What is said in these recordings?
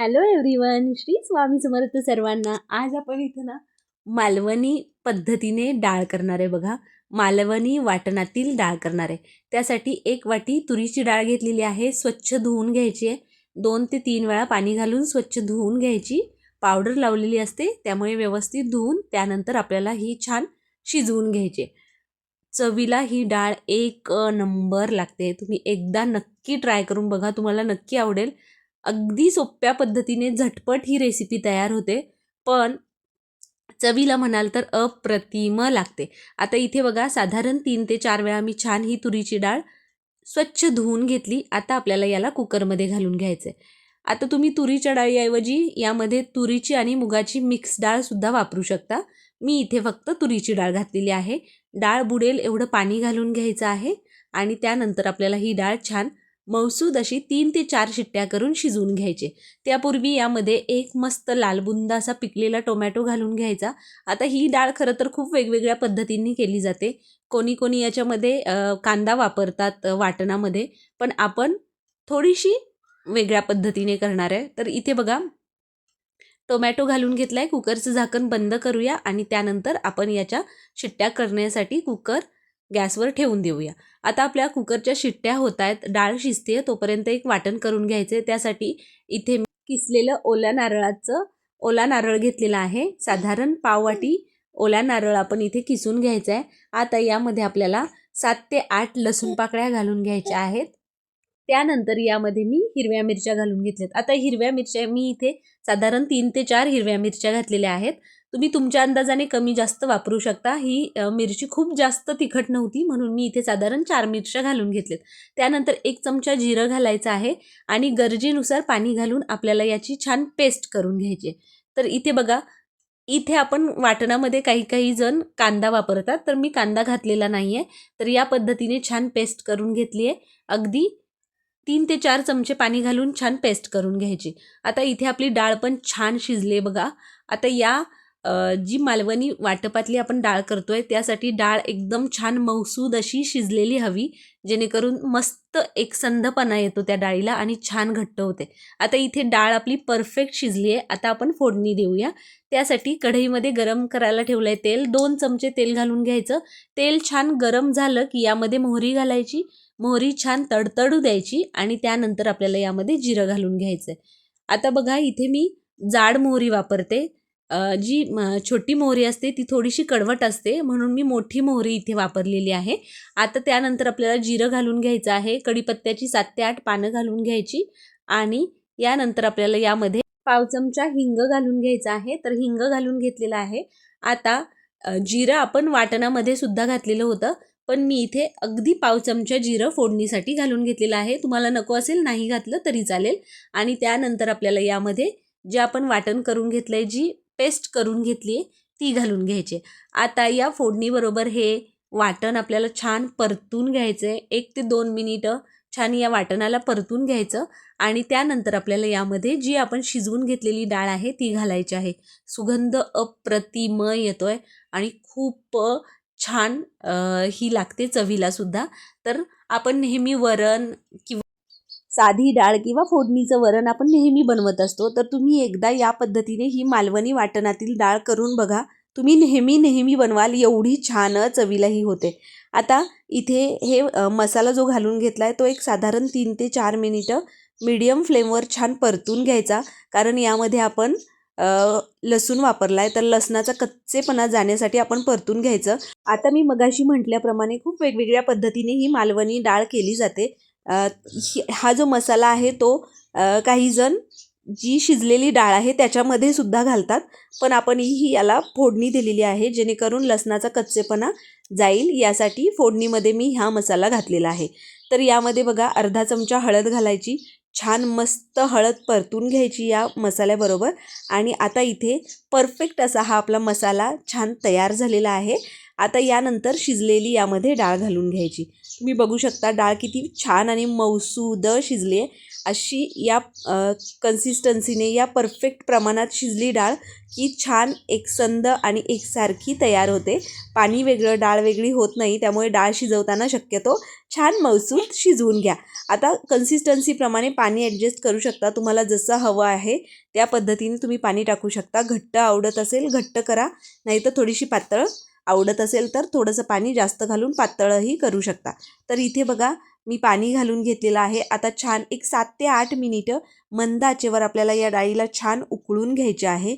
Hello everyone Shri Swami Samarth सर्वांना. आज आपण इथं ना मालवणी पद्धतीने डाळ करणार आहे बघा. मालवणी वाटणातील डाळ करणार आहे. त्यासाठी एक वाटी तुरीची डाळ घेतलेली आहे स्वच्छ धुवून घ्यायची आहे. दोन ते तीन वेळा पाणी घालून स्वच्छ धुवून घ्यायची. पावडर लावलेली असते त्यामुळे व्यवस्थित धुवून त्यानंतर आपल्याला ही छान शिजवून घ्यायची आहे. चवीला ही डाळ एक नंबर लागते. तुम्ही एकदा नक्की ट्राय करून बघा तुम्हाला नक्की आवडेल. अगदी सोप्या पद्धतीने झटपट ही रेसिपी तयार होते. पण चवीला म्हणाल तर अप्रतिम लागते. आता इथे बघा साधारण तीन ते चार वेळा मी छान ही तुरीची डाळ स्वच्छ धुवून घेतली. आता आपल्याला याला कुकरमध्ये घालून घ्यायचं आहे आता तुम्ही तुरीच्या डाळीऐवजी यामध्ये तुरीची आणि मुगाची मिक्स डाळसुद्धा वापरू शकता. मी इथे फक्त तुरीची डाळ घातलेली आहे. डाळ बुडेल एवढं पाणी घालून घ्यायचं आहे. आणि त्यानंतर आपल्याला ही डाळ छान मौसूद अशी तीन ते चार शिट्ट्या करून शिजवून घ्यायचे. त्यापूर्वी यामध्ये एक मस्त लालबुंद असा पिकलेला टोमॅटो घालून घ्यायचा. आता ही डाळ खरं तर खूप वेगवेगळ्या पद्धतींनी केली जाते. कोणी कोणी याच्यामध्ये कांदा वापरतात वाटणामध्ये पण आपण थोडीशी वेगळ्या पद्धतीने करणार आहे. तर इथे बघा टोमॅटो घालून घेतला आहे कुकरचं झाकण बंद करूया आणि त्यानंतर आपण याच्या शिट्ट्या करण्यासाठी कुकर गॅसवर ठेवून देऊया. आता आपल्या कुकरच्या शिट्ट्या होत आहेत. डाळ शिजते तोपर्यंत एक वाटण करून घ्यायचं. आहे त्यासाठी इथे मी किसलेलं ओल्या नारळाचं ओला नारळ घेतलेला आहे. साधारण पाववाटी ओला नारळ आपण इथे किसून घ्यायचा आहे. आता यामध्ये आपल्याला सात ते आठ लसूण पाकळ्या घालून घ्यायच्या आहेत. त्यानंतर यामध्ये मी हिरव्या मिरच्या घालून घेतल्यात. आता हिरव्या मिरच्या मी इथे साधारण तीन ते चार हिरव्या मिरच्या घातलेल्या आहेत. तुम्ही तुमच्या अंदाजाने कमी जास्त वापरू शकता. ही मिरची खूप जास्त तिखट नव्हती म्हणून मी इथे साधारण चार मिरच्या घालून घेतलेत. त्यानंतर एक चमचा जिरं घालायचं आहे आणि गरजेनुसार पाणी घालून आपल्याला याची छान पेस्ट करून घ्यायची. आहे. तर इथे बघा इथे आपण वाटणामध्ये काही काही जण कांदा वापरतात तर मी कांदा घातलेला नाही आहे तर या पद्धतीने छान पेस्ट करून घेतली आहे. अगदी तीन ते चार चमचे पाणी घालून छान पेस्ट करून घ्यायची. आता इथे आपली डाळ पण छान शिजले बघा. आता या जी मालवणी वाटपातली आपण डाळ करतोय त्यासाठी डाळ एकदम छान मौसूद अशी शिजलेली हवी जेणेकरून मस्त एकसंधपणा येतो त्या डाळीला आणि छान घट्ट होते. आता इथे डाळ आपली परफेक्ट शिजली आहे आता आपण फोडणी देऊया. त्यासाठी कढईमध्ये गरम करायला ठेवलं आहे तेल दोन चमचे तेल घालून घ्यायचं. तेल छान गरम झालं की यामध्ये मोहरी घालायची मोहरी छान तडतडू द्यायची आणि त्यानंतर आपल्याला यामध्ये जिरं घालून घ्यायचं आहे आता बघा इथे मी जाड मोहरी वापरते. जी छोटी मोहरी असते ती थोडीशी कडवट असते म्हणून मी मोठी मोहरी इथे वापरलेली आहे. आता त्यानंतर आपल्याला जिरं घालून घ्यायचं आहे कढीपत्त्याची सात ते आठ पानं घालून घ्यायची आणि यानंतर आपल्याला यामध्ये पाव चमचा हिंग घालून घ्यायचा आहे. तर हिंग घालून घेतलेला आहे. आता जिरं आपण वाटणामध्ये सुद्धा घातलेलं होतं पण मी इथे अगदी पाव चमचा जिरं फोडणीसाठी घालून घेतलेलं आहे. तुम्हाला नको असेल नाही घातलं तरी चालेल. आणि त्यानंतर आपल्याला यामध्ये जे आपण वाटण करून घेतलं आहे जी पेस्ट करून घेतली आहे ती घालून घ्यायची. आता या फोडणीबरोबर हे वाटण आपल्याला छान परतून घ्यायचं आहे एक ते दोन मिनिटं छान या वाटणाला परतून घ्यायचं आणि त्यानंतर आपल्याला यामध्ये जी आपण शिजवून घेतलेली डाळ आहे ती घालायची आहे. सुगंध अप्रतिम येतो आहे आणि खूप छान ही लागते चवीला सुद्धा. तर आपण नेहमी वरण किंवा साधी डाळ किंवा फोडणीचं वरण आपण नेहमी बनवत असतो तर तुम्ही एकदा या पद्धतीने ही मालवणी वाटणातील डाळ करून बघा. तुम्ही नेहमी नेहमी बनवाल एवढी छान चवीलाही होते. आता इथे हे मसाला जो घालून घेतला आहे तो एक साधारण तीन ते चार मिनिटं मीडियम फ्लेमवर छान परतून घ्यायचा. कारण यामध्ये आपण लसूण वापरला आहे तर लसणाचा कच्चेपणा जाण्यासाठी आपण परतून घ्यायचं. आता मी मगाशी म्हटल्याप्रमाणे खूप वेगवेगळ्या पद्धतीने ही मालवणी डाळ केली जाते. ही- हा जो मसाला आहे तो काहीजण काही जण जी शिजलेली डाळ आहे त्याच्यामध्ये सुद्धा घालतात. पण आपण ही याला फोडणी दिलेली आहे जेणेकरून लसणाचा कच्चेपणा जाईल. यासाठी फोडणीमध्ये मी हा मसाला घातलेला आहे. तर यामध्ये बघा अर्धा चमचा हळद घालायची. छान मस्त हळद परतून घ्यायची या मसाल्याबरोबर. आणि आता इथे परफेक्ट असा हा आपला मसाला छान तयार झालेला आहे. आता यानंतर शिजलेली यामध्ये डाळ घालून घ्यायची. तुम्ही बघू शकता डाळ किती छान आणि मौसूद शिजली आहे. अशी या कन्सिस्टन्सीने या परफेक्ट प्रमाणात शिजली डाळ की छान एकसंद आणि एकसारखी तयार होते. पाणी वेगळं डाळ वेगळी होत नाही त्यामुळे डाळ शिजवताना शक्यतो छान मौसूद शिजवून घ्या. आता कन्सिस्टन्सीप्रमाणे पाणी ॲडजस्ट करू शकता. तुम्हाला जसं हवं आहे त्या पद्धतीने तुम्ही पाणी टाकू शकता. घट्ट आवडत असेल घट्ट करा. नाहीतर थोडीशी पातळ आवडत असेल तर थोडंसं पाणी जास्त घालून पातळही करू शकता. तर इथे बघा मी पाणी घालून घेतलेलं आहे. आता छान एक सात ते आठ मिनिटं मंद आचेवर आपल्याला या डाळीला छान उकळून घ्यायचे आहे.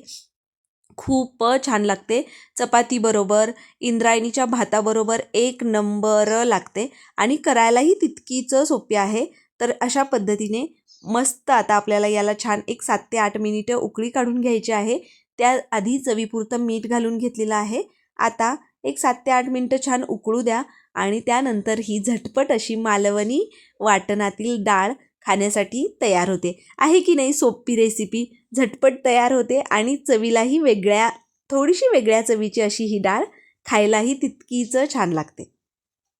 खूप छान लागते. चपातीबरोबर इंद्रायणीच्या भाताबरोबर एक नंबर लागते आणि करायलाही तितकीच सोपी आहे. तर अशा पद्धतीने मस्त आता आपल्याला याला छान एक सात ते आठ मिनिटं उकळी काढून घ्यायची आहे. त्याआधी चवीपुरतं मीठ घालून घेतलेलं आहे. आता एक सात ते आठ मिनटं छान उकळू द्या आणि त्यानंतर ही झटपट अशी मालवणी वाटणातील डाळ खाण्यासाठी तयार होते. आहे की नाही सोपी रेसिपी झटपट तयार होते आणि चवीलाही वेगळ्या थोडीशी वेगळ्या चवीची अशी ही डाळ खायलाही तितकीच छान लागते.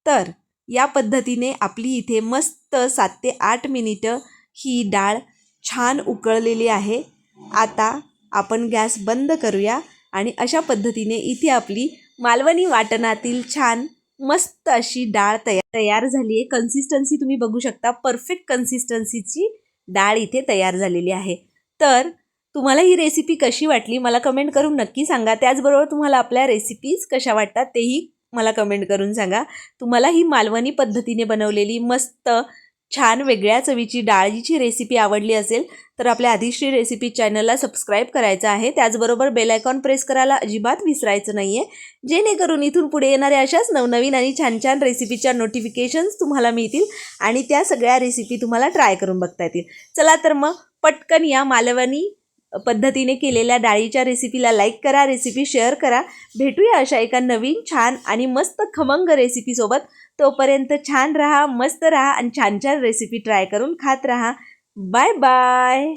तर या पद्धतीने आपली इथे मस्त सात ते आठ मिनिटं ही डाळ छान उकळलेली आहे. आता आपण गॅस बंद करूया. आणि अशा पद्धतीने इथे आपली मालवणी वाटणातील छान मस्त अशी डाळ तयार तयार झाली आहे. कन्सिस्टन्सी तुम्ही बघू शकता. परफेक्ट कन्सिस्टन्सीची डाळ इथे तयार झालेली आहे. तर तुम्हाला ही रेसिपी कशी वाटली मला कमेंट करून नक्की सांगा. त्याचबरोबर तुम्हाला आपल्या रेसिपीज कशा वाटतात तेही मला कमेंट करून सांगा. तुम्हाला ही मालवणी पद्धतीने बनवलेली मस्त छान वेगळ्या चवीची डाळीची रेसिपी आवडली असेल तर आपल्या आधीश्री रेसिपी चॅनलला सबस्क्राईब करायचं आहे. त्याचबरोबर बेलायकॉन प्रेस करायला अजिबात विसरायचं नाही आहे जेणेकरून इथून पुढे येणाऱ्या अशाच नवनवीन आणि छान छान रेसिपीच्या नोटिफिकेशन्स तुम्हाला मिळतील आणि त्या सगळ्या रेसिपी तुम्हाला ट्राय करून बघता येतील. चला तर मग पटकन या मालवणी पद्धतीने केलेल्या डाळीच्या रेसिपीला लाईक करा रेसिपी शेअर करा. भेटूया अशा एका नवीन छान आणि मस्त खमंग रेसिपीसोबत तोपर्यंत छान राहा मस्त राहा आणि छान छान रेसिपी ट्राय करून खात राहा. Bye bye